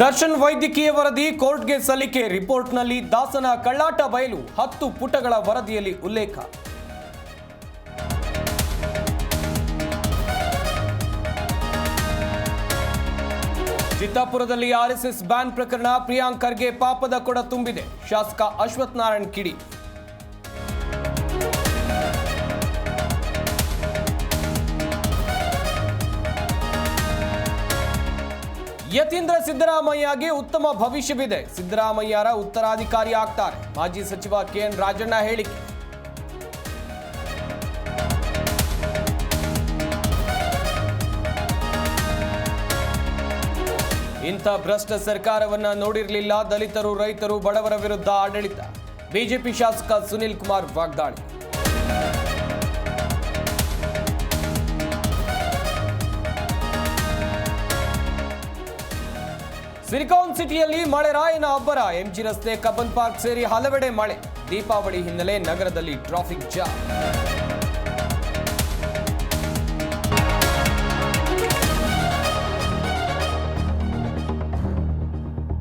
ದರ್ಶನ್ ವೈದ್ಯಕೀಯ ವರದಿ ಕೋರ್ಟ್ಗೆ ಸಲ್ಲಿಕೆ ರಿಪೋರ್ಟ್ನಲ್ಲಿ ದಾಸನ ಕಳ್ಳಾಟ ಬಯಲು ಹತ್ತು ಪುಟಗಳ ವರದಿಯಲ್ಲಿ ಉಲ್ಲೇಖ. ಚಿತ್ತಾಪುರದಲ್ಲಿ ಆರ್ಎಸ್ಎಸ್ ಬ್ಯಾನ್ ಪ್ರಕರಣ ಪ್ರಿಯಾಂಕ್ ಖರ್ಗೆ ಪಾಪದ ಕೊಡ ತುಂಬಿದೆ. ಶಾಸಕ ಅಶ್ವಥ್ ಕಿಡಿ. ಯತೀಂದ್ರ ಸಿದ್ದರಾಮಯ್ಯಗೆ ಉತ್ತಮ ಭವಿಷ್ಯವಿದೆ. ಸಿದ್ದರಾಮಯ್ಯರ ಉತ್ತರಾಧಿಕಾರಿ ಆಗ್ತಾರೆ. ಮಾಜಿ ಸಚಿವ ಕೆಎನ್ ರಾಜಣ್ಣ ಹೇಳಿಕೆ. ಇಂಥ ಭ್ರಷ್ಟ ಸರ್ಕಾರವನ್ನ ನೋಡಿರಲಿಲ್ಲ. ದಲಿತರು, ರೈತರು, ಬಡವರ ವಿರುದ್ಧ ಆಡಳಿತ. ಬಿಜೆಪಿ ಶಾಸಕ ಸುನಿಲ್ ಕುಮಾರ್ ವಾಗ್ದಾಳಿ. ಸಿಲಿಕಾನ್ ಸಿಟಿಯಲ್ಲಿ ಮಳೆ ರಾಯನ ಅಬ್ಬರ. ಎಂಜಿ ರಸ್ತೆ ಕಬ್ಬನ್ ಪಾರ್ಕ್ ಸೇರಿ ಹಲವೆಡೆ ಮಳೆ. ದೀಪಾವಳಿ ಹಿನ್ನೆಲೆ ನಗರದಲ್ಲಿ ಟ್ರಾಫಿಕ್ ಜಾಮ್.